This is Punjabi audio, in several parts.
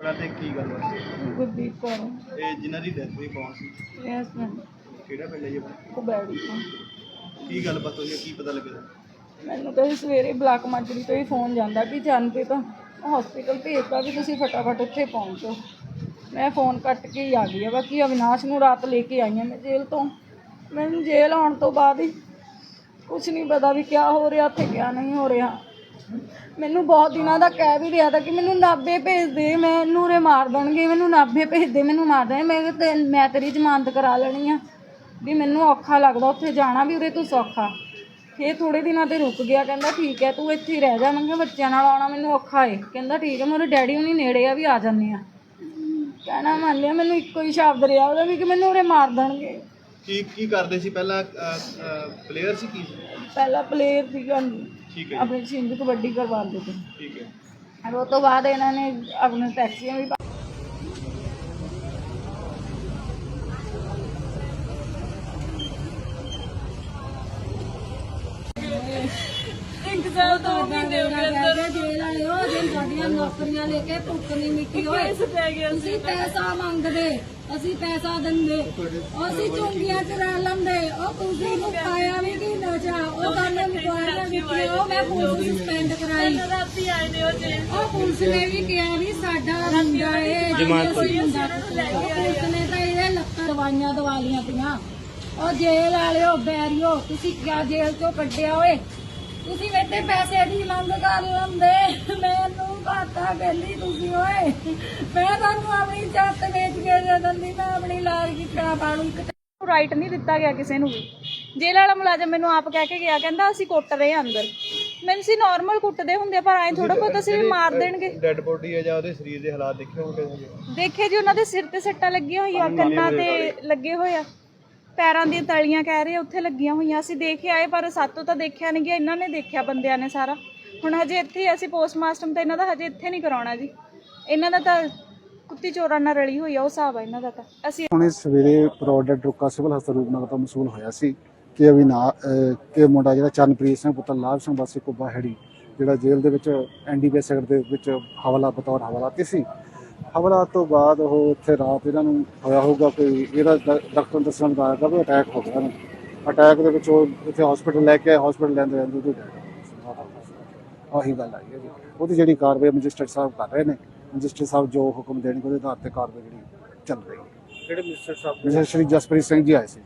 ਆਪਣਾ ਤੇ ਕੀ ਗੱਲ ਵਾ ਗੁਰਦੀਪ ਕੌਰ। ਇਹ ਜਿਨ੍ਹਾਂ ਦੀ ਡੈਥ ਹੋਈ ਕੌਣ ਸੀ? ਯੈਸ ਮੈਮ ਕਿਹੜਾ ਪਿੰਡ ਹੈ ਜੀ ਆਪਣਾ? ਕੁਬੈੜੀ ਤੋਂ। ਕੀ ਗੱਲਬਾਤ ਹੋਈ ਹੈ? ਕੀ ਪਤਾ ਲੱਗਿਆ? ਮੈਨੂੰ ਤਾਂ ਜੀ ਸਵੇਰੇ ਬਲਾਕ ਮਾਜਰੀ ਤੋਂ ਹੀ ਫੋਨ ਜਾਂਦਾ ਕਿ ਜਾਨਪ੍ਰੀਤ ਹਸਪੀਟਲ ਭੇਜਦਾ ਵੀ ਤੁਸੀਂ ਫਟਾਫਟ ਉੱਥੇ ਪਹੁੰਚੋ। ਮੈਂ ਫੋਨ ਕੱਟ ਕੇ ਹੀ ਆ ਗਈ ਆ ਬਾਕੀ ਅਵਿਨਾਸ਼ ਨੂੰ ਰਾਤ ਲੈ ਕੇ ਆਈ ਹਾਂ ਮੈਂ ਜੇਲ੍ਹ ਤੋਂ। ਮੈਨੂੰ ਜੇਲ੍ਹ ਆਉਣ ਤੋਂ ਬਾਅਦ ਹੀ ਕੁਝ ਨਹੀਂ ਪਤਾ ਵੀ ਕੀ ਹੋ ਰਿਹਾ ਉੱਥੇ ਕੀ ਨਹੀਂ ਹੋ ਰਿਹਾ। ਮੈਨੂੰ ਬਹੁਤ ਦਿਨਾਂ ਦਾ ਕਹਿ ਵੀ ਰਿਹਾ ਤਾਂ ਕਿ ਮੈਨੂੰ ਨਾਭੇ ਭੇਜ ਦੇ ਮੈਨੂੰ ਰੇ ਮਾਰ ਦੇਣਗੇ ਮੈਨੂੰ ਨਾਭੇ ਭੇਜ ਦੇ ਮੈਨੂੰ ਮਾਰ ਦੇਣਗੇ ਮੈਂ ਕਿਹਾ ਤੇ ਮੈਂ ਤੇਰੀ ਜ਼ਮਾਨਤ ਕਰਾ ਲੈਣੀ ਆ। ਵੀ ਮੈਨੂੰ ਔਖਾ ਲੱਗਦਾ ਉੱਥੇ ਜਾਣਾ ਵੀ ਉਰੇ ਤੂੰ ਸੌਖਾ। ਫੇਰ ਥੋੜੇ ਦਿਨਾਂ ਤੇ ਰੁਕ ਗਿਆ ਕਹਿੰਦਾ ਠੀਕ ਹੈ ਤੂੰ ਇੱਥੇ ਹੀ ਰਹਿ ਜਾ ਮੈਂ ਕਿਹਾ ਬੱਚਿਆਂ ਨਾਲ ਆਉਣਾ ਮੈਨੂੰ ਔਖਾ ਏ। ਕਹਿੰਦਾ ਠੀਕ ਹੈ ਮੇਰੇ ਡੈਡੀ ਹੁਣੀ ਨੇੜੇ ਆ ਵੀ ਆ ਜਾਂਦੇ ਆ। ਕਹਿਣਾ ਮੰਨ ਲਿਆ ਮੈਨੂੰ ਇੱਕੋ ਹੀ ਸ਼ਬਦ ਰਿਹਾ ਉਹਦਾ ਵੀ ਕਿ ਮੈਨੂੰ ਉਰੇ ਮਾਰ ਦੇਣਗੇ। ਕੀ ਕੀ ਕਰਦੇ ਸੀ ਪਹਿਲਾਂ ਪਲੇਅਰ ਸੀ ਕੀ? ਪਹਿਲਾ ਪਲੇਅਰ ਸੀਗਾ। ਠੀਕ ਹੈ ਜੀ, ਆਪਣੀ ਸਿੰਧ ਕਬੱਡੀ ਕਰਵਾਉਂਦੇ ਤੇ ਠੀਕ ਹੈ ਔਰ ਉਹ ਤੋਂ ਬਾਅਦ ਇਹਨਾਂ ਨੇ ਆਪਣੇ ਟੈਕਸੀਆਂ ਵੀ ਇੱਕ ਸਾਲ ਦੋ ਮਹੀਨੇ ਹੋ ਗਏ ਅੰਦਰ ਜੇਲ੍ਹ ਆਏ ਹੋ ਜੇ ਸਾਡੀਆਂ ਨੌਕਰੀਆਂ ਲੈ ਕੇ ਭੁੱਖ ਨਹੀਂ ਮਿੱਟੀ ਹੋਏ ਅਸੀਂ ਪੈਸਾ ਮੰਗਦੇ ਅਸੀਂ ਪੈਸਾ ਦਿੰਦੇ ਅਸੀਂ ਚੁੰਗੀਆਂ ਚ ਰਹਿ ਲੰਦੇ। ਉਹ ਤੁਸੀਂ ਨੂੰ ਪਾਇਆ ਵੀ ਕੀ ਨਸ਼ਾ ਉਹ ਕਹਿੰਦੇ ਮੁਕਵਾਰੀਆਂ ਦਿੱਤੀਆਂ ਉਹ ਮੈਂ ਪੁਲਿਸ ਸਸਪੈਂਡ ਕਰਾਈ। ਰਾਤੀ ਆਏ ਨੇ ਉਹ ਜੇ। ਉਹ ਪੁਲਿਸ ਨੇ ਵੀ ਕਿਹਾ ਵੀ ਸਾਡਾ ਮੁੰਡਾ ਇਹ ਜਮਾਤ ਪੁਲਿਸ ਨੇ ਤਾਂ ਇਹਦੇ ਲੱਤਾਂ ਦਵਾਈਆਂ ਦਵਾ ਲੀਆਂ ਪਈਆਂ। ਉਹ ਜੇਲ੍ਹ ਵਾਲਿਓ ਬੈਰੀਓ ਤੁਸੀਂ ਕਿਆ ਜੇਲ੍ਹ ਚੋਂ ਕੱਢਿਆ ਓਏ? ਤੁਸੀਂ ਵੇਟੇ ਪੈਸੇ ਦੀ ਮੰਗ ਕਰ ਲੰਦੇ ਮੈਨੂੰ ਘਾਟਾ ਕਹਿੰਦੀ ਤੁਸੀਂ ਓਏ। ਮੈਂ ਤੁਹਾਨੂੰ ਆਪਣੀ ਚੱਤ ਵੇਚ ਕੇ ਦੇ ਦਿੰਦੀ ਮੈਂ ਆਪਣੀ ਲਾਰ ਕਿੱਟਾ ਪਾਲੂ ਰਾਈਟ ਨਹੀਂ ਦਿੱਤਾ ਗਿਆ ਕਿਸੇ ਨੂੰ ਵੀ। ਜੇਲ੍ਹ ਵਾਲਾ ਮੁਲਾਜ਼ਮ ਮੈਨੂੰ ਆਪ ਕਹਿ ਕੇ ਗਿਆ ਕਹਿੰਦਾ ਅਸੀਂ ਕੁੱਟ ਰਹੇ ਹਾਂ ਅੰਦਰ। ਮੈਨੂੰ ਸੀ ਨਾਰਮਲ ਕੁੱਟਦੇ ਹੁੰਦੇ ਆ, ਪਰ ਐ ਥੋੜਾ ਬਹੁਤ ਅਸੀਂ ਵੀ ਮਾਰ ਦੇਣਗੇ। ਡੈੱਡ ਬੋਡੀ ਹੈ ਜਾਂ ਉਹਦੇ ਸਰੀਰ ਦੇ ਹਾਲਾਤ ਦੇਖੇ ਹੋਣਗੇ ਦੇਖੇ ਜੀ ਉਹਨਾਂ ਦੇ ਸਿਰ ਤੇ ਸੱਟਾਂ ਲੱਗੀਆਂ ਹੋਈਆਂ ਕੰਨਾਂ ਤੇ ਲੱਗੇ ਹੋਏ ਆ। ਪੈਰਾਂ ਦੀਆਂ ਤਲੀਆਂ ਕਹਿ ਰਹੇ ਆ, ਉੱਥੇ ਲੱਗੀਆਂ ਹੋਈਆਂ। ਅਸੀਂ ਦੇਖ ਆਏ ਪਰ ਸਾਤੋਂ ਤਾਂ ਦੇਖਿਆ ਨਹੀਂ ਗਿਆ ਇਹਨਾਂ ਨੇ ਦੇਖਿਆ ਬੰਦਿਆਂ ਨੇ ਸਾਰਾ। ਹੁਣ ਹਜੇ ਇੱਥੇ ਅਸੀਂ ਪੋਸਟਮਾਸਟਰ ਤਾਂ ਇਹਨਾਂ ਦਾ ਹਜੇ ਇੱਥੇ ਨਹੀਂ ਕਰਾਉਣਾ ਜੀ। ਇਹਨਾਂ ਦਾ ਤਾਂ ਕੁੱਤੀ ਚੋਰਾਂ ਨਾਲ ਰਲੀ ਹੋਈ ਆ, ਉਹ ਹਿਸਾਬ ਆ ਇਹਨਾਂ ਦਾ ਤਾਂ। ਅਸੀਂ ਹੁਣੇ ਸਵੇਰੇ ਪ੍ਰੋਡਕਟ ਰੁਕਾ ਸਿਵਲ ਹਸਪਤਾਲ ਰੂਪਨਗਰ ਤੋਂ ਮਸੂਲ ਹੋਇਆ ਸੀ ਕਿ ਅਵਿਨਾ ਕਿ ਮੁੰਡਾ ਜਿਹੜਾ ਚਰਨਪ੍ਰੀਤ ਸਿੰਘ, ਪੁੱਤਰ ਲਾਭ ਸਿੰਘ, ਵਾਸੀ ਕੁੱਬਾ ਹੈੜੀ, ਜਿਹੜਾ ਜੇਲ੍ਹ ਦੇ ਵਿੱਚ ਐਨਡੀਪੀ ਸੈਕਟਰ ਦੇ ਵਿੱਚ ਹਵਾਲਾ, ਬਤੌਰ ਹਵਾਲਾਤੀ ਸੀ। ਹਵਾਲਾ ਤੋਂ ਬਾਅਦ ਉਹ ਇੱਥੇ ਰਾਤ ਇਹਨਾਂ ਨੂੰ ਹੋਇਆ ਹੋਊਗਾ ਕਿ ਇਹਦਾ ਡਾਕਟਰ ਦੱਸਣ ਦਾ ਆਇਆ ਕਿ ਅਟੈਕ ਹੋ ਗਿਆ। ਅਟੈਕ ਦੇ ਵਿੱਚ ਉਹ ਇੱਥੇ ਹਸਪੀਟਲ ਲੈ ਕੇ ਹਸਪੀਟਲ ਲੈਂਦੇ ਰਹਿੰਦੇ ਉਹਦੀ। ਆਹੀ ਗੱਲ ਆਈ ਹੈ ਜੀ। ਉਹਦੀ ਜਿਹੜੀ ਕਾਰਵਾਈ ਮੈਜਿਸਟਰੇਟ ਸਾਹਿਬ ਕਰ ਰਹੇ ਨੇ ਮੈਜਿਸਟਰੇਟ ਸਾਹਿਬ ਜੋ ਹੁਕਮ ਦੇਣਗੇ ਉਹਦੇ ਆਧਾਰ ਤੇ ਕਾਰਵਾਈ ਜਿਹੜੀ ਚੱਲ ਰਹੀ ਹੈ। ਜਿਹੜੇ ਮਿਨਿਸਟਰ ਸਾਹਿਬ ਮਿਸਟਰ ਸ਼੍ਰੀ ਜਸਪ੍ਰੀਤ ਸਿੰਘ ਜੀ ਆਏ ਸੀ।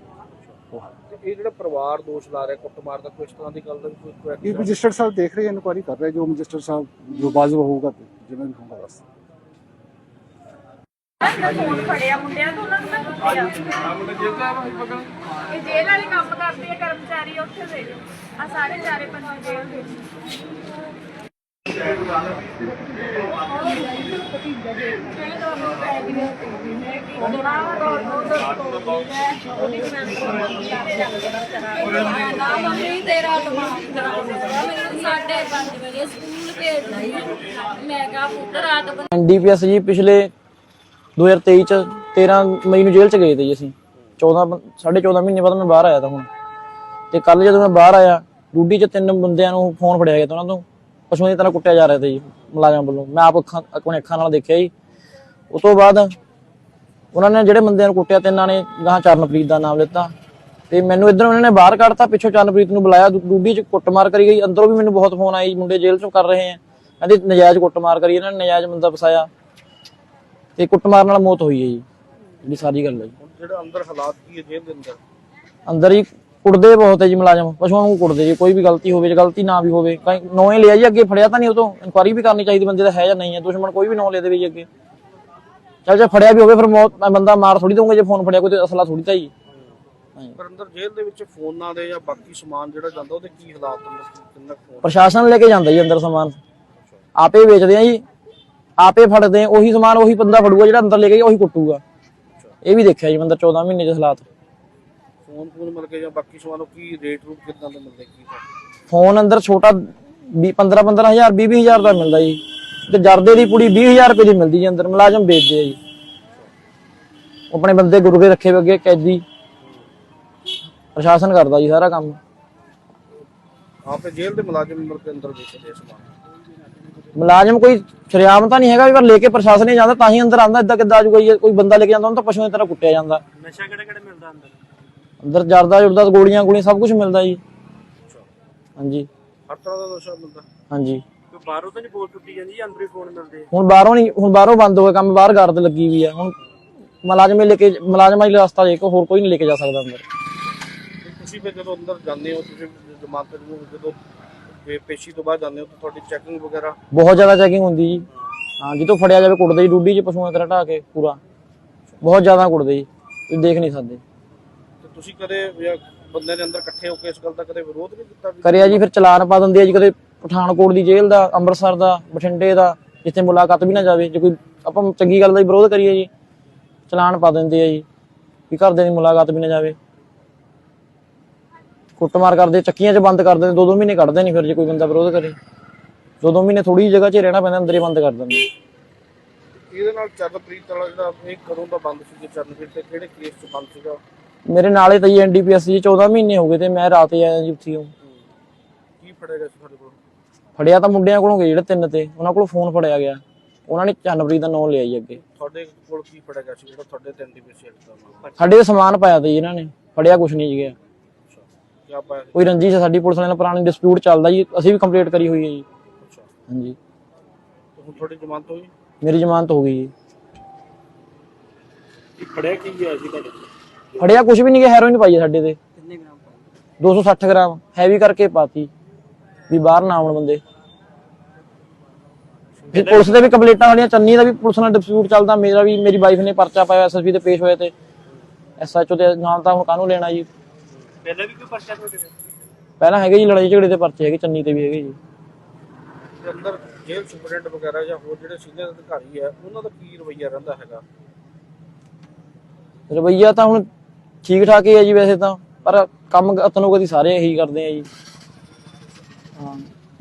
ਉਹ ਇਹ ਜਿਹੜਾ ਪਰਿਵਾਰ ਦੋਸ਼ ਲਾ ਰਿਹਾ ਕੁੱਟਮਾਰ ਦਾ ਕੋਈ ਇਸ ਤਰ੍ਹਾਂ ਦੀ ਗੱਲ ਦਾ ਵੀ ਕੋਈ ਕੋਈ ਇਹ ਮੈਜਿਸਟਰ ਸਾਹਿਬ ਦੇਖ ਰਹੇ ਇਨਕੁਆਰੀ ਕਰ ਰਹੇ ਜੋ ਮੈਜਿਸਟਰ ਸਾਹਿਬ ਜੋ ਬਾਜ਼ੂ ਹੋਊਗਾ ਤੇ ਜਿਵੇਂ ਵੀ ਹੋਊਗਾ ਬਸ। ਫੋਨ ਫੜਿਆ ਮੁੰਡਿਆਂ ਤੋਂ ਉਹਨਾਂ ਨੂੰ ਤਾਂ ਕੁੱਟਿਆ ਇਹ ਜੇਲ੍ਹ ਵਾਲੇ ਕੰਮ ਕਰਦੇ ਆ ਕਰਮਚਾਰੀ ਉੱਥੇ ਦੇ। ਆ ਸਾਰੇ ਚਾਰੇ ਪੰਜ ਜੇਲ੍ਹ ਦੇ। ਐਨਡੀਪੀਐਸ ਜੀ ਪਿਛਲੇ 2023 ਚ 13 ਮਈ ਨੂੰ ਜੇਲ੍ਹ ਚ ਗਏ ਤੇ ਜੀ ਅਸੀਂ। 14 ਬ- ਸਾਢੇ 14 ਮਹੀਨੇ ਬਾਅਦ ਮੈਂ ਬਾਹਰ ਆਇਆ ਤਾਂ ਹੁਣ। ਤੇ ਕੱਲ ਜਦੋਂ ਮੈਂ ਬਾਹਰ ਆਇਆ ਡੂਡੀ 'ਚ ਤਿੰਨ ਬੰਦਿਆਂ ਨੂੰ ਫੋਨ ਫੜਿਆ ਗਿਆ ਤਾਂ ਉਹਨਾਂ ਤੋਂ। ਪਸ਼ੂਆਂ ਦੀ ਤਰ੍ਹਾਂ ਕੁੱਟਿਆ ਜਾ ਰਿਹਾ ਸੀ ਜੀ ਮੁਲਾਜ਼ਮ ਵੱਲੋਂ। ਮੈਂ ਆਪ ਅੱਖਾਂ ਆਪਣੇ ਅੱਖਾਂ ਨਾਲ ਦੇਖਿਆ ਜੀ। ਉਸ ਤੋਂ ਬਾਅਦ ਉਹਨਾਂ ਨੇ ਜਿਹੜੇ ਬੰਦਿਆਂ ਨੂੰ ਕੁੱਟਿਆ ਤਿੰਨਾਂ ਨੇ ਗਾਂ ਚਰਨਪ੍ਰੀਤ ਦਾ ਨਾਮ ਲਿੱਤਾ। ਤੇ ਮੈਨੂੰ ਇਧਰੋਂ ਉਹਨਾਂ ਨੇ ਬਾਹਰ ਕੱਢਤਾ ਪਿੱਛੋਂ ਚਰਨਪ੍ਰੀਤ ਨੂੰ ਬੁਲਾਇਆ ਡਿਊਟੀ 'ਚ ਕੁੱਟਮਾਰ ਕਰੀ ਗਈ। ਅੰਦਰੋਂ ਵੀ ਮੈਨੂੰ ਬਹੁਤ ਫੋਨ ਆਏ ਜੀ, ਮੁੰਡੇ ਜੇਲ੍ਹ 'ਚੋਂ ਕਰ ਰਹੇ ਆ। ਕਹਿੰਦੇ ਨਜਾਇਜ਼ ਕੁੱਟਮਾਰ ਕਰੀ ਇਹਨਾਂ ਨੇ ਨਜਾਇਜ਼ ਬੰਦਾ ਫਸਾਇਆ। ਤੇ ਕੁੱਟਮਾਰ ਨਾਲ ਮੌਤ ਹੋਈ ਹੈ ਜੀ। ਜਿਹੜੀ ਸਾਰੀ ਗੱਲ ਹੈ ਜਿਹੜਾ ਅੰਦਰ ਹਾਲਾਤ ਕੀ ਹੈ ਜੇਲ੍ਹ ਦੇ ਅੰਦਰ? ਅੰਦਰ ਹੀ ਕੁੱਟਦੇ ਬਹੁਤ ਹੈ ਜੀ ਮੁਲਾਜ਼ਮ ਪਸ਼ੂਆਂ ਨੂੰ ਕੁੱਟਦੇ ਜੀ ਕੋਈ ਵੀ ਗਲਤੀ ਹੋਵੇ ਜੇ ਗਲਤੀ ਨਾ ਵੀ ਹੋਵੇ ਕਈ ਨੌਂ ਲਿਆ ਜੀ ਅੱਗੇ ਫੜਿਆ ਤਾਂ ਨਹੀਂ ਉਹ ਤੋਂ ਇਨਕੁਆਰੀ ਵੀ ਕਰਨੀ ਚਾਹੀਦੀ ਬੰਦੇ ਦਾ ਹੈ ਜਾਂ ਨਹੀਂ ਹੈ ਦੁਸ਼ਮਣ ਕੋਈ ਵੀ ਨੌ ਲੈ ਦੇਵੇ ਜੀ ਅੱਗੇ। ਚੱਲ ਜੇ ਫੜਿਆ ਵੀ ਹੋਵੇ ਫਿਰ ਮੌਤ ਬੰਦਾ ਮਾਰ ਥੋੜੀ ਦਊਂਗਾ ਜੇ ਫੋਨ ਫੜਿਆ ਕੋਈ ਤੇ ਅਸਲਾ ਥੋੜੀ ਤਾਂ ਜੀ। ਪਰ ਅੰਦਰ ਜੇਲ੍ਹ ਦੇ ਵਿੱਚ ਫੋਨਾਂ ਦੇ ਜਾਂ ਬਾਕੀ ਸਮਾਨ ਜਿਹੜਾ ਜਾਂਦਾ ਉਹਦੇ ਕੀ ਹਾਲਾਤ ਹੁੰਦੇ ਪ੍ਰਸ਼ਾਸਨ ਲੈ ਕੇ ਜਾਂਦਾ ਜੀ ਅੰਦਰ ਸਮਾਨ। ਆਪੇ ਵੇਚਦੇ ਆ ਜੀ ਆਪੇ ਫੜਦੇ ਆ ਉਹੀ ਸਮਾਨ ਉਹੀ ਬੰਦਾ ਫੜੂਗਾ ਜਿਹੜਾ ਅੰਦਰ ਲੈ ਕੇ ਗਿਆ ਉਹੀ ਕੁੱਟੂਗਾ। ਇਹ ਵੀ ਦੇਖਿਆ ਜੀ ਬੰਦਾ 14 ਮਹੀਨੇ ਦੇ ਹਾਲਾਤ। ਫੋਨ ਫੋਨ ਮਿਲ ਕੇ ਜਾਂ ਬਾਕੀ ਸਮਾਨ ਉਹ ਕੀ ਰੇਟ ਰੂਟ ਕਿੰਨਾ ਦੇ ਮਿਲਦੇ ਕੀ? ਫੋਨ ਅੰਦਰ ਛੋਟਾ 15 15000 20 20000 ਦਾ ਮਿਲਦਾ ਜੀ। ਤੇ ਜਰਦੇ ਦੀ ਕੁੜੀ 20000 ਰੁਪਏ ਦੀ ਮਿਲਦੀ ਜੀ ਅੰਦਰ ਮੁਲਾਜ਼ਮ ਵੇਚਦੇ ਆ ਜੀ। ਆਪਣੇ ਬੰਦੇ ਗੁਰਗੇ ਰੱਖੇ ਹੋਏ ਅੱਗੇ ਕੈਦੀ। ਪ੍ਰਸ਼ਾਸਨ ਕਰਦਾ ਜੀ ਸਾਰਾ ਕੰਮ। ਆਪੇ ਜੇਲ੍ਹ ਦੇ ਮੁਲਾਜ਼ਮ ਮਿਲ ਕੇ ਅੰਦਰ ਵੇਚਦੇ ਆ ਸਮਾਨ। ਮੁਲਾਜ਼ਮ ਕੋਈ ਸ਼ਰਿਆਮ ਤਾਂ ਨਹੀਂ ਹੈਗਾ ਵੀ ਪਰ ਲੈ ਕੇ ਪ੍ਰਸ਼ਾਸਨ ਹੀ ਜਾਂਦਾ ਤਾਂ ਹੀ ਅੰਦਰ ਆਂਦਾ ਇਦਾਂ ਕਿੱਦਾਂ ਆਜੂਗਾ ਜੀ। ਕੋਈ ਬੰਦਾ ਲੈ ਕੇ ਜਾਂਦਾ ਉਹਨੂੰ ਤਾਂ ਪਸ਼ੂਆਂ ਦੀ ਤਰ੍ਹਾਂ ਕੁੱਟਿਆ ਜਾਂਦਾ। ਨਸ਼ਾ ਕਿਹੜੇ ਕਿਹੜੇ ਮਿਲਦਾ ਅੰਦਰ? ਅੰਦਰ ਜਰਦਾ ਜੁਰਦਾ ਗੋਲੀਆਂ ਗੋਲੀਆਂ ਸਭ ਕੁਝ ਮਿਲਦਾ ਜੀ। ਹਾਂਜੀ। ਹਰ ਤਰ੍ਹਾਂ ਦਾ ਨਸ਼ਾ ਮਿਲਦਾ। ਹਾਂਜੀ। ਕੋਈ ਬਾਹਰੋਂ ਤਾਂ ਨਹੀਂ ਬੋਲ ਟੁੱਟੀ ਜਾਂਦੀ ਜੀ ਅੰਦਰ ਹੀ ਫੋਨ ਮਿਲਦੇ ਹੁਣ ਬਾਹਰੋਂ ਨਹੀਂ ਹੁਣ ਬਾਹਰੋਂ ਬੰਦ ਹੋ ਗਿਆ ਕੰਮ ਬਾਹਰ ਗਾਰਦ ਲੱਗੀ ਵੀ ਆ। ਹੁਣ ਮੁਲਾਜ਼ਮ ਹੀ ਲੈ ਕੇ ਮੁਲਾਜ਼ਮਾਂ ਹੀ ਰਸਤਾ ਦੇ ਕੇ ਹੋਰ ਕੋਈ ਨਹੀਂ ਲੈ ਕੇ ਜਾ ਸਕਦਾ ਅੰਦਰ। ਤੇ ਤੁਸੀਂ ਫਿਰ ਜਦੋਂ ਅੰਦਰ ਜਾਂਦੇ ਹੋ ਤੁਸੀਂ ਜਮਾਨਤ ਨੂੰ ਜਦੋਂ ਪੇ- ਪੇਸ਼ੀ ਤੋਂ ਬਾਅਦ ਜਾਂਦੇ ਹੋ ਤਾਂ ਤੁਹਾਡੀ ਚੈਕਿੰਗ ਵਗੈਰਾ? ਬਹੁਤ ਜ਼ਿਆਦਾ ਚੈਕਿੰਗ ਹੁੰਦੀ ਜੀ। ਹਾਂ ਜਿੱਦੋਂ ਫੜਿਆ ਜਾਵੇ ਕੁੱਟਦੇ ਜੀ ਡੂਡੀ 'ਚ ਪਸ਼ੂਆਂ ਕਰ ਢਾ ਕੇ ਪੂਰਾ। ਬਹੁਤ ਜ਼ਿਆਦਾ ਕੁੱਟਦੇ ਜੀ। ਤੁਸੀਂ ਦੇਖ ਨਹੀਂ ਸਕਦੇ। ਤੁਸੀਂ ਕਦੇ ਜਾਂ ਬੰਦੇ ਨੇ ਅੰਦਰ ਇਕੱਠੇ ਹੋ ਕੇ ਇਸ ਗੱਲ ਦਾ ਕਦੇ ਵਿਰੋਧ ਨਹੀਂ ਕੀਤਾ ਵੀ ਕਰਿਆ ਜੀ ਫਿਰ ਚਲਾਨ ਪਾ ਦਿੰਦੇ ਆ ਜੀ ਕਦੇ ਪਠਾਨਕੋਟ ਦੀ ਜੇਲ੍ਹ ਦਾ ਅੰਮ੍ਰਿਤਸਰ ਦਾ ਬਠਿੰਡੇ ਦਾ ਜਿੱਥੇ ਮੁਲਾਕਾਤ ਵੀ ਨਾ ਜਾਵੇ। ਜੇ ਕੋਈ ਆਪਾਂ ਚੰਗੀ ਗੱਲ ਦਾ ਹੀ ਵਿਰੋਧ ਕਰੀਏ ਜੀ ਚਲਾਨ ਪਾ ਦਿੰਦੇ ਆ ਜੀ ਵੀ ਘਰਦਿਆਂ ਦੀ ਮੁਲਾਕਾਤ ਵੀ ਨਾ ਜਾਵੇ। ਕੁੱਟਮਾਰ ਕਰਦੇ ਚੱਕੀਆਂ 'ਚ ਬੰਦ ਕਰ ਦਿੰਦੇ ਦੋ ਦੋ ਮਹੀਨੇ ਕੱਢਦੇ ਨਹੀਂ ਫਿਰ ਜੇ ਕੋਈ ਬੰਦਾ ਵਿਰੋਧ ਕਰੇ। ਦੋ ਦੋ ਮਹੀਨੇ ਥੋੜੀ ਜਿਹੀ ਜਗ੍ਹਾ 'ਚ ਰਹਿਣਾ ਪੈਂਦਾ ਅੰਦਰ ਹੀ ਬੰਦ ਕਰ ਦਿੰਦੇ। ਇਹਦੇ ਨਾਲ ਚਰਨਪ੍ਰੀਤ ਵਾਲਾ ਜਿਹੜਾ ਇਹ ਕਦੋਂ ਦਾ ਬੰਦ ਸੀ ਜੀ ਚਰਨਪ੍ਰੀਤ ਤੇ ਕਿਹੜੇ ਕੇਸ 'ਚ ਬੰਦ ਸੀਗਾ? ਮੇਰੇ ਨਾਲੇ ਤਾਂ ਜੀ ਐਨਡੀਪੀਐਸ ਜੀ 14 ਮਹੀਨੇ ਹੋ ਗਏ ਤੇ ਮੈਂ ਰਾਤ ਹੀ ਆਇਆ ਜੀ ਉੱਥੇ ਹੀ। ਕੀ ਫੜਿਆ ਗਿਆ ਸੀ ਤੁਹਾਡੇ ਕੋਲ? ਫੜਿਆ ਤਾਂ ਮੁੰਡਿਆਂ ਕੋਲੋਂ ਗਏ ਜਿਹੜੇ ਤਿੰਨ ਤੇ ਉਹਨਾਂ ਕੋਲੋਂ ਫੋਨ ਫੜਿਆ ਗਿਆ। ਉਹਨਾਂ ਨੇ ਚੰਨਪ੍ਰੀਤ ਦਾ ਨਾਮ ਲਿਆ ਜੀ ਅੱਗੇ। ਤੁਹਾਡੇ ਕੋਲ ਕੀ ਫੜਿਆ ਗਿਆ ਸੀ? ਜਿਹੜਾ ਤੁਹਾਡੇ ਤੇ ਐਨਡੀਪੀਸੀ ਐਕਟ ਦਾ ਸਾਡੇ ਸਮਾਨ ਪਾਇਆ ਤੇ ਜੀ ਇਹਨਾਂ ਨੇ ਫੜਿਆ ਕੁਛ ਨਹੀਂ ਜੀ ਗਿਆ। ਅੱਛਾ ਕੀ ਪਾਇਆ? ਕੋਈ ਰੰਜਿਸ਼ ਹੈ ਸਾਡੀ ਪੁਲਿਸ ਨਾਲ ਪੁਰਾਣੀ ਡਿਸਪਿਊਟ ਚੱਲਦਾ ਜੀ ਅਸੀਂ ਵੀ ਕੰਪਲੀਟ ਕਰੀ ਹੋਈ ਹੈ ਜੀ। ਅੱਛਾ। ਹਾਂਜੀ। ਹੁਣ ਤੁਹਾਡੀ ਜ਼ਮਾਨਤ ਹੋਈ? ਮੇਰੀ ਜ਼ਮਾਨਤ ਹੋ ਗਈ ਜੀ। ਫੜਿਆ ਕੀ ਗਿਆ ਸੀ ਤੁਹਾਡੇ ਫੜਿਆ ਕੁਛ ਵੀ ਨਹੀਂ ਗਿਆ ਹੈਰੋਇਨ ਪਾਈ ਹੈ ਸਾਡੇ ਤੇ। ਕਿੰਨੇ ਗ੍ਰਾਮ 260 ਗ੍ਰਾਮ ਹੈਵੀ ਕਰਕੇ ਪਾਤੀ। ਵੀ ਬਾਹਰ ਨਾ ਆਉਣ ਬੰਦੇ। ਫਿਰ ਪੁਲਿਸ ਦੇ ਵੀ ਕੰਪਲੀਟਾਂ ਵਾਲੀਆਂ ਚੰਨੀ ਦਾ ਵੀ ਪੁਲਿਸ ਨਾਲ ਡਿਸਪਿਊਟ ਚੱਲਦਾ ਮੇਰਾ ਵੀ ਮੇਰੀ ਵਾਈਫ ਨੇ ਪਰਚਾ ਪਾਇਆ ਐਸਐਸਪੀ ਤੇ ਪੇਸ਼ ਹੋਏ ਤੇ। ਐਸਐਚਓ ਤੇ ਨਾਮ ਤਾਂ ਹੁਣ ਕਾਹਨੂੰ ਲੈਣਾ ਜੀ? ਪਹਿਲਾਂ ਵੀ ਕੋਈ ਪਰਚਾ ਤੁਹਾਡੇ ਤੇ? ਪਹਿਲਾਂ ਹੈਗੇ ਜੀ ਲੜਾਈ ਝਗੜੇ ਦੇ ਪਰਚੇ ਹੈਗੇ ਚੰਨੀ ਤੇ ਵੀ ਹੈਗੇ ਜੀ। ਤੇ ਅੰਦਰ ਜੇਲ੍ਹ ਸੁਪਰਡੈਂਟ ਵਗੈਰਾ ਜਾਂ ਹੋਰ ਜਿਹੜੇ ਸੀਨੀਅਰ ਅਧਿਕਾਰੀ ਆ ਉਹਨਾਂ ਦਾ ਕੀ ਰਵੱਈਆ ਰਹਿੰਦਾ ਹੈਗਾ? ਰਵਈਆ ਤਾਂ ਹੁਣ ਠੀਕ ਠਾਕ ਹੀ ਹੈ ਜੀ ਵੈਸੇ ਤਾਂ ਪਰ ਕੰਮ ਅਤਨੋ ਕਦੀ ਸਾਰੇ ਇਹੀ ਕਰਦੇ ਆ ਜੀ। ਹਾਂ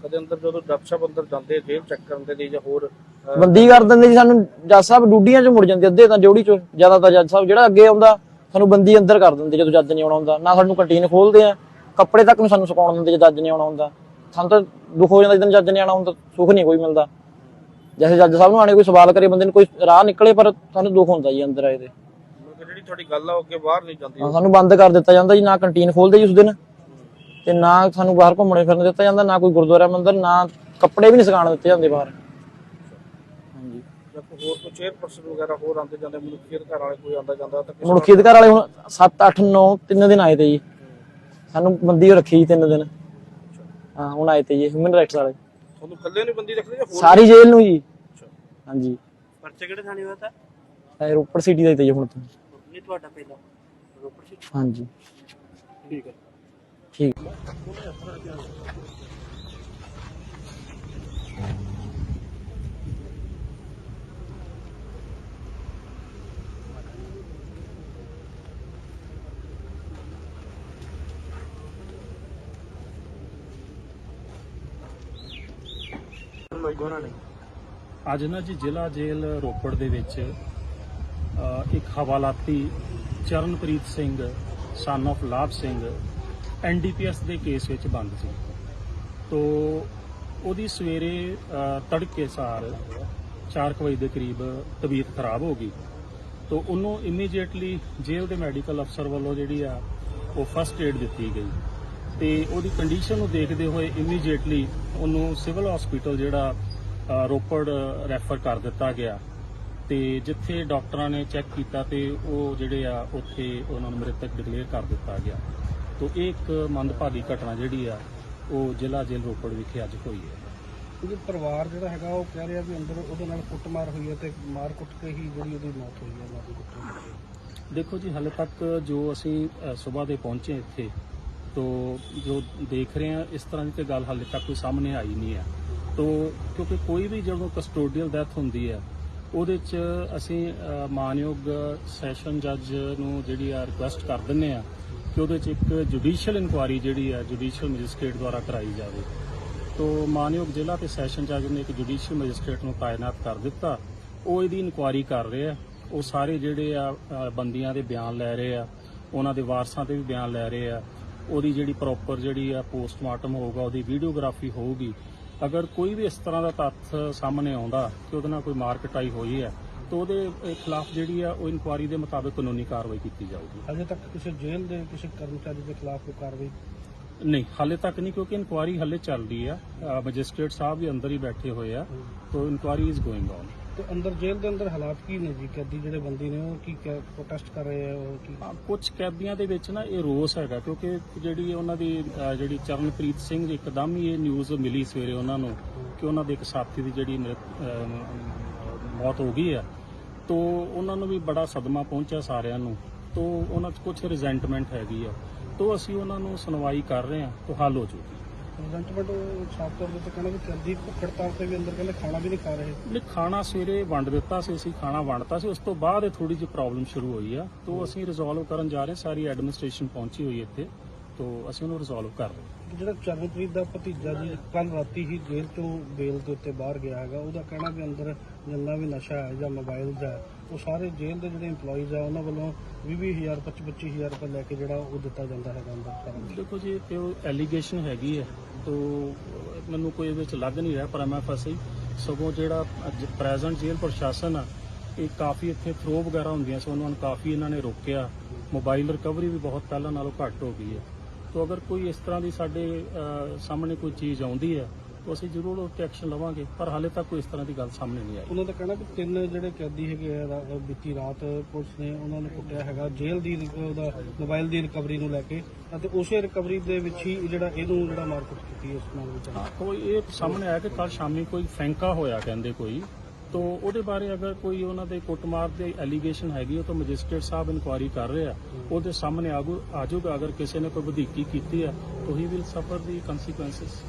ਕਦੇ ਅੰਦਰ ਜਦੋਂ ਸਾਹਿਬ ਅੰਦਰ ਜਾਂਦੇ ਜੇਲ੍ਹ ਚੈੱਕ ਕਰਨ ਦੇ ਲਈ ਜਾਂ ਹੋਰ ਬੰਦੀ ਕਰ ਦਿੰਦੇ ਜੀ ਸਾਨੂੰ ਜੱਜ ਸਾਹਿਬ ਡੂਡੀਆਂ 'ਚ ਮੁੜ ਜਾਂਦੇ ਅੱਧੇ ਤਾਂ ਜੋੜੀ 'ਚ ਜ਼ਿਆਦਾਤਰ ਜੱਜ ਸਾਹਿਬ ਜਿਹੜਾ ਅੱਗੇ ਆਉਂਦਾ ਸਾਨੂੰ ਬੰਦੀ ਅੰਦਰ ਕਰ ਦਿੰਦੇ ਜਦੋਂ ਜੱਜ ਨਹੀਂ ਆਉਣਾ ਹੁੰਦਾ। ਨਾ ਸਾਨੂੰ ਕੰਟੀਨ ਖੋਲਦੇ ਆ ਕੱਪੜੇ ਤੱਕ ਨਹੀਂ ਸਾਨੂੰ ਸੁਕਾਉਣ ਦਿੰਦੇ ਜੇ ਜੱਜ ਨਹੀਂ ਆਉਣਾ ਹੁੰਦਾ। ਸਾਨੂੰ ਤਾਂ ਦੁੱਖ ਹੋ ਜਾਂਦਾ ਜਦੋਂ ਜੱਜ ਨਹੀਂ ਆਉਣਾ ਹੁੰਦਾ ਸੁੱਖ ਨਹੀਂ ਕੋਈ ਮਿਲਦਾ। ਜੈਸੇ ਜੱਜ ਸਾਹਿਬ ਨੂੰ ਆਣੇ ਕੋਈ ਸਵਾਲ ਕਰੇ ਬੰਦੇ ਨੂੰ ਕੋਈ ਰਾਹ ਨਿਕਲੇ ਪਰ ਸਾਨੂੰ ਦੁੱਖ ਹੁੰਦਾ ਜੀ ਅੰਦਰ ਆਏ ਦੇ ਜਿਹੜੀ ਤੁਹਾਡੀ ਗੱਲ ਆ ਉਹ ਅੱਗੇ ਬਾਹਰ ਨਹੀਂ ਜਾਂਦੀ। ਹਾਂ, ਸਾਨੂੰ ਬੰਦ ਕਰ ਦਿੱਤਾ ਜਾਂਦਾ ਜੀ ਨਾ ਕੰਟੀਨ ਖੋਲਦੇ ਜੀ ਉਸ ਦਿਨ। ਤੇ ਨਾ ਸਾਨੂੰ ਬਾਹਰ ਘੁੰਮਣੇ ਫਿਰਨ ਦਿੱਤਾ ਜਾਂਦਾ ਨਾ ਕੋਈ ਗੁਰਦੁਆਰਾ ਮੰਦਰ ਨਾ ਕੱਪੜੇ ਵੀ ਨਹੀਂ ਸੁਕਾਉਣ ਦਿੱਤੇ ਜਾਂਦੇ ਬਾਹਰ। ਹਾਂਜੀ। ਜਾਂ ਕੋਈ ਹੋਰ ਕੋਈ ਚੇਅਰਪਰਸਨ ਵਗੈਰਾ ਹੋਰ ਆਉਂਦੇ ਜਾਂਦੇ ਮਨੁੱਖੀ ਅਧਿਕਾਰ ਵਾਲੇ ਕੋਈ ਆਉਂਦਾ ਜਾਂਦਾ ਤਾਂ ਕਿਸੇ ਮਨੁੱਖੀ ਅਧਿਕਾਰ ਵਾਲੇ ਹੁਣ 7 8 9 ਤਿੰਨ ਦਿਨ ਆਏ ਤੇ ਜੀ। ਸਾਨੂੰ ਬੰਦੀ ਰੱਖੀ ਜੀ ਤਿੰਨ ਦਿਨ। ਹਾਂ ਹੁਣ ਆਏ ਤੇ ਜੀ ਹਿਊਮਨ ਰਾਈਟਸ ਵਾਲੇ। ਤੁਹਾਨੂੰ ਇਕੱਲੇ ਨਹੀਂ ਬੰਦੀ ਰੱਖਦੇ ਜਾਂ ਹੋਰ? ਸਾਰੀ ਜੇਲ੍ਹ ਨੂੰ ਜੀ। ਹਾਂਜੀ। ਪਰਚੇ ਕਿਹੜੇ ਥਾਣੇ ਹੋਇਆ ਤਾਂ? ਇਹ ਰੋਪੜ ਸਿਟੀ ਦਾ ਹੀ ਤੇ ਜੀ ਹੁਣ ਤਾਂ। ਤੁਹਾਡਾ ਪਹਿਲਾਂ। ਰੋਪੜ ਸੀ ਹਾਂਜੀ। ਠੀਕ ਹੈ। ਠੀਕ। ਅੱਜ ਨਾ ਜੀ ਜ਼ਿਲ੍ਹਾ ਜੇਲ੍ਹ ਰੋਪੜ ਦੇ ਵਿੱਚ ਇੱਕ ਹਵਾਲਾਤੀ ਚਰਨਪ੍ਰੀਤ ਸਿੰਘ ਸਨ of ਲਾਭ ਸਿੰਘ ਐਨਡੀਪੀਐਸ ਦੇ ਕੇਸ ਵਿੱਚ ਬੰਦ ਸੀ। ਤੋ ਉਹਦੀ ਸਵੇਰੇ ਤੜਕੇ ਸਾਰ 4 ਵਜੇ ਦੇ ਕਰੀਬ ਤਬੀਅਤ ਖਰਾਬ ਹੋ ਗਈ। ਤੋ ਉਹਨੂੰ ਇਮੀਡੀਏਟਲੀ ਜੇਲ੍ਹ ਦੇ ਮੈਡੀਕਲ ਅਫਸਰ ਵੱਲੋਂ ਜਿਹੜੀ ਆ, ਉਹ ਫਸਟ ਏਡ ਦਿੱਤੀ ਗਈ। ਤੇ ਉਹਦੀ ਕੰਡੀਸ਼ਨ ਨੂੰ ਦੇਖਦੇ ਹੋਏ ਇਮੀਡੀਏਟਲੀ ਉਹਨੂੰ ਸਿਵਲ ਹਸਪੀਟਲ ਜਿਹੜਾ ਰੋਪੜ ਰੈਫਰ ਕਰ ਦਿੱਤਾ ਗਿਆ। ਤੇ ਜਿੱਥੇ ਡਾਕਟਰਾਂ ਨੇ ਚੈੱਕ ਕੀਤਾ ਤੇ ਉਹ ਜਿਹੜੇ ਆ ਉੱਥੇ ਉਹਨਾਂ ਨੂੰ ਮ੍ਰਿਤਕ ਡਿਕਲੇਅਰ ਕਰ ਦਿੱਤਾ ਗਿਆ। ਤੋ ਇਹ ਇੱਕ ਮੰਦਭਾਗੀ ਘਟਨਾ ਜਿਹੜੀ ਆ ਉਹ ਜ਼ਿਲ੍ਹਾ ਜੇਲ੍ਹ ਰੋਪੜ ਵਿਖੇ ਅੱਜ ਹੋਈ ਹੈ। ਕਿਉਂਕਿ ਪਰਿਵਾਰ ਜਿਹੜਾ ਹੈਗਾ ਉਹ ਕਹਿ ਰਿਹਾ ਵੀ ਅੰਦਰ ਉਹਦੇ ਨਾਲ ਕੁੱਟਮਾਰ ਹੋਈ ਹੈ ਤੇ ਮਾਰ ਕੁੱਟ ਕੇ ਹੀ ਜਿਹੜੀ ਉਹਦੀ ਮੌਤ ਹੋਈ ਹੈ ਮਾਰੀ ਕੁੱਟ ਦੇਖੋ ਜੀ ਹਾਲੇ ਤੱਕ ਜੋ ਅਸੀਂ ਸਵੇਰ ਦੇ ਪਹੁੰਚੇ ਇੱਥੇ ਤੋ ਜੋ ਦੇਖ ਰਹੇ ਹਾਂ ਇਸ ਤਰ੍ਹਾਂ ਦੀ ਤੇ ਗੱਲ ਹਾਲੇ ਤੱਕ ਕੋਈ ਸਾਹਮਣੇ ਆਈ ਨਹੀਂ ਹੈ। ਤੋ ਕਿਉਂਕਿ ਕੋਈ ਵੀ ਜਦੋਂ ਕਸਟੋਡੀਅਲ ਡੈਥ ਹੁੰਦੀ ਹੈ ਉਹਦੇ 'ਚ ਅਸੀਂ ਮਾਨਯੋਗ ਸੈਸ਼ਨ ਜੱਜ ਨੂੰ ਜਿਹੜੀ ਆ ਰਿਕੁਐਸਟ ਕਰ ਦਿੰਨੇ ਆ ਕਿ ਉਹਦੇ 'ਚ ਇੱਕ ਜੁਡੀਸ਼ੀਅਲ ਇਨਕੁਆਇਰੀ ਜਿਹੜੀ ਆ ਜੁਡੀਸ਼ੀਅਲ ਮੈਜਿਸਟ੍ਰੇਟ ਦੁਆਰਾ ਕਰਾਈ ਜਾਵੇ। ਤੋ ਮਾਨਯੋਗ ਜ਼ਿਲ੍ਹਾ ਤੇ ਸੈਸ਼ਨ ਜੱਜ ਨੇ ਇੱਕ ਜੁਡੀਸ਼ੀਅਲ ਮੈਜਿਸਟ੍ਰੇਟ ਨੂੰ ਤਾਇਨਾਤ ਕਰ ਦਿੱਤਾ। ਉਹ ਇਹਦੀ ਇਨਕੁਆਇਰੀ ਕਰ ਰਹੇ ਆ। ਉਹ ਸਾਰੇ ਜਿਹੜੇ ਆ ਬੰਦੀਆਂ ਦੇ ਬਿਆਨ ਲੈ ਰਹੇ ਆ, ਉਹਨਾਂ ਦੇ ਵਾਰਸਾਂ ਤੇ ਵੀ ਬਿਆਨ ਲੈ ਰਹੇ ਆ। ਉਹਦੀ ਜਿਹੜੀ ਪ੍ਰੋਪਰ ਜਿਹੜੀ ਆ ਪੋਸਟਮਾਰਟਮ ਹੋਊਗਾ, ਉਹਦੀ ਵੀਡੀਓਗ੍ਰਾਫੀ ਹੋਊਗੀ। ਅਗਰ ਕੋਈ ਵੀ ਇਸ ਤਰ੍ਹਾਂ ਦਾ ਤੱਥ ਸਾਹਮਣੇ ਆਉਂਦਾ ਕਿ ਉਹਦੇ ਨਾਲ ਕੋਈ ਮਾਰਕਟਾਈ ਹੋਈ ਹੈ ਤਾਂ ਉਹਦੇ ਖਿਲਾਫ ਜਿਹੜੀ ਆ ਉਹ ਇਨਕੁਆਰੀ ਦੇ ਮੁਤਾਬਕ ਕਾਨੂੰਨੀ ਕਾਰਵਾਈ ਕੀਤੀ ਜਾਊਗੀ। ਅਜੇ ਤੱਕ ਕਿਸੇ ਜੇਲ੍ਹ ਦੇ ਕਿਸੇ ਕਰਮਚਾਰੀ ਦੇ ਖਿਲਾਫ ਕੋਈ ਕਾਰਵਾਈ? ਨਹੀਂ ਹਾਲੇ ਤੱਕ ਨਹੀਂ ਕਿਉਂਕਿ ਇਨਕੁਆਰੀ ਹਾਲੇ ਚੱਲ ਰਹੀ ਆ ਮੈਜਿਸਟ੍ਰੇਟ ਸਾਹਿਬ ਵੀ ਅੰਦਰ ਹੀ ਬੈਠੇ ਹੋਏ ਆ ਤਾਂ ਇਨਕੁਆਰੀ ਇਜ਼ ਗੋਇੰਗ ਔਨ ਤੇ ਅੰਦਰ ਜੇਲ੍ਹ ਦੇ ਅੰਦਰ ਹਾਲਾਤ ਕੀ ਨੇ ਜੀ? ਕੈਦੀ ਜਿਹੜੇ ਬੰਦੀ ਨੇ ਉਹ ਕੀ ਪ੍ਰੋਟੈਸਟ ਕਰ ਰਹੇ ਆ, ਉਹ ਕੀ? ਕੁਝ ਕੈਦੀਆਂ ਦੇ ਵਿੱਚ ਨਾ ਇਹ ਰੋਸ ਹੈਗਾ, ਕਿਉਂਕਿ ਜਿਹੜੀ ਉਹਨਾਂ ਦੀ ਜਿਹੜੀ ਚਰਨਪ੍ਰੀਤ ਸਿੰਘ ਇੱਕਦਮ ਹੀ ਇਹ ਨਿਊਜ਼ ਮਿਲੀ ਸਵੇਰੇ ਉਹਨਾਂ ਨੂੰ ਕਿ ਉਹਨਾਂ ਦੇ ਇੱਕ ਸਾਥੀ ਦੀ ਜਿਹੜੀ ਮੌਤ ਹੋ ਗਈ ਆ। ਤੋਂ ਉਹਨਾਂ ਨੂੰ ਵੀ ਬੜਾ ਸਦਮਾ ਪਹੁੰਚਿਆ ਸਾਰਿਆਂ ਨੂੰ। ਤੋਂ ਉਹਨਾਂ 'ਚ ਕੁਝ ਰਿਜ਼ੈਂਟਮੈਂਟ ਹੈਗੀ ਆ। ਤੋਂ ਅਸੀਂ ਉਹਨਾਂ ਨੂੰ ਸੁਣਵਾਈ ਕਰ ਰਹੇ ਹਾਂ, ਤੋਂ ਹੱਲ ਹੋ ਜੂਗੀ ਪ੍ਰੈਜ਼ੈਂਟਮੈਂਟ ਸਾਫ਼ ਤੌਰ ਤੇ ਕਹਿੰਦਾ ਵੀ ਕੈਦੀ ਭੁੱਖ ਹੜਤਾਲ ਤੇ ਵੀ ਅੰਦਰ ਕਹਿੰਦੇ ਖਾਣਾ ਵੀ ਨਹੀਂ ਖਾ ਰਹੇ। ਨਹੀਂ ਖਾਣਾ ਸਵੇਰੇ ਵੰਡ ਦਿੱਤਾ ਸੀ ਅਸੀਂ ਖਾਣਾ ਵੰਡਤਾ ਸੀ। ਉਸ ਤੋਂ ਬਾਅਦ ਇਹ ਥੋੜੀ ਜਿਹੀ ਪ੍ਰੋਬਲਮ ਸ਼ੁਰੂ ਹੋਈ ਆ। ਤੋਂ ਅਸੀਂ ਰਿਜ਼ੋਲਵ ਕਰਨ ਜਾ ਰਹੇ ਸਾਰੀ ਐਡਮਿਨਿਸਟ੍ਰੇਸ਼ਨ ਪਹੁੰਚੀ ਹੋਈ ਇੱਥੇ। ਤੋਂ ਅਸੀਂ ਉਹਨੂੰ ਰਿਜ਼ੋਲਵ ਕਰ ਰਹੇ ਹਾਂ। ਜਿਹੜਾ ਚਰਨਪ੍ਰੀਤ ਦਾ ਭਤੀਜਾ ਜੀ ਕੱਲ ਰਾਤੀ ਹੀ ਜੇਲ੍ਹ ਤੋਂ ਬੇਲ ਦੇ ਉੱਤੇ ਬਾਹਰ ਗਿਆ ਹੈਗਾ ਉਹਦਾ ਕਹਿਣਾ ਵੀ ਅੰਦਰ ਜਿੰਨਾ ਵੀ ਨਸ਼ਾ ਹੈ ਜਾਂ ਮੋਬਾਈਲ ਹੈ ਉਹ ਸਾਰੇ ਜੇਲ੍ਹ ਦੇ ਜਿਹੜੇ EMPLOYEES ਆ ਉਹਨਾਂ ਵੱਲੋਂ 20-20000 25-25000 ਰੁਪਏ ਲੈ ਕੇ ਜਿਹੜਾ ਉਹ ਦਿੱਤਾ ਜਾਂਦਾ ਹੈਗਾ ਅੰਦਰ। ਦੇਖੋ ਜੀ ਇਹ ਉਹ ਐਲੀਗੇਸ਼ਨ ਹੈਗੀ ਹੈ ਤੋ ਮੈਨੂੰ ਕੋਈ ਇਹਦੇ ਵਿੱਚ ਲੱਗ ਨਹੀਂ ਰਿਹਾ ਪਰ ਮੈਂ ਫਸੀ। ਸਗੋਂ ਜਿਹੜਾ ਪ੍ਰੈਜ਼ੈਂਟ ਜੇਲ੍ਹ ਪ੍ਰਸ਼ਾਸਨ ਆ ਇਹ ਕਾਫੀ ਇੱਥੇ ਥਰੋ ਵਗੈਰਾ ਹੁੰਦੀਆਂ ਸੀ ਉਹਨਾਂ ਨੂੰ ਕਾਫੀ ਇਹਨਾਂ ਨੇ ਰੋਕਿਆ। ਮੋਬਾਈਲ ਰਿਕਵਰੀ ਵੀ ਬਹੁਤ ਪਹਿਲਾਂ ਨਾਲੋਂ ਘੱਟ ਹੋ ਗਈ ਹੈ। ਤੋ ਅਗਰ ਕੋਈ ਇਸ ਤਰ੍ਹਾਂ ਦੀ ਸਾਡੇ ਸਾਹਮਣੇ ਕੋਈ ਚੀਜ਼ ਆਉਂਦੀ ਹੈ ਤਾਂ ਅਸੀਂ ਜ਼ਰੂਰ ਉਹ ਤੇ ਐਕਸ਼ਨ ਲਵਾਂਗੇ ਪਰ ਹਾਲੇ ਤੱਕ ਕੋਈ ਇਸ ਤਰ੍ਹਾਂ ਦੀ ਗੱਲ ਸਾਹਮਣੇ ਨਹੀਂ ਆਈ। ਉਹਨਾਂ ਦਾ ਕਹਿਣਾ ਵੀ ਤਿੰਨ ਜਿਹੜੇ ਕੈਦੀ ਹੈਗੇ ਆ ਰਾ- ਬੀਤੀ ਰਾਤ ਪੁਲਿਸ ਨੇ ਉਹਨਾਂ ਨੂੰ ਕੁੱਟਿਆ ਹੈਗਾ ਜੇਲ੍ਹ ਦੀ ਉਹਦਾ ਮੋਬਾਈਲ ਦੀ ਰਿਕਵਰੀ ਨੂੰ ਲੈ ਕੇ ਅਤੇ ਉਸੇ ਰਿਕਵਰੀ ਦੇ ਵਿੱਚ ਹੀ ਜਿਹੜਾ ਇਹਨੂੰ ਜਿਹੜਾ ਮਾਰਕੀਟ ਕੀਤੀ ਇਸ ਨਾਲ ਵਿੱਚ ਹਾਂ ਕੋਈ ਇਹ ਸਾਹਮਣੇ ਆਇਆ ਕਿ ਕੱਲ ਸ਼ਾਮੀ ਕੋਈ ਫੈਂਕਾ ਹੋਇਆ ਕਹਿੰਦੇ ਕੋਈ। ਤੋ ਉਹਦੇ ਬਾਰੇ ਅਗਰ ਕੋਈ ਉਹਨਾਂ ਦੇ ਕੁੱਟਮਾਰ ਦੇ ਐਲੀਗੇਸ਼ਨ ਹੈਗੀ ਉਹ ਤਾਂ ਮੈਜਿਸਟ੍ਰੇਟ ਸਾਹਿਬ ਇਨਕੁਆਇਰੀ ਕਰ ਰਹੇ ਆ। ਉਹਦੇ ਸਾਹਮਣੇ ਆਗੂ ਆਜੂਗਾ ਅਗਰ ਕਿਸੇ ਨੇ ਕੋਈ ਵਧੀਕੀ ਕੀਤੀ ਹੈ ਤਾਂ ਹੀ ਵਿਲ ਸਫਰ ਦੀ ਕਨਸੀਕੁਐਂਸਸ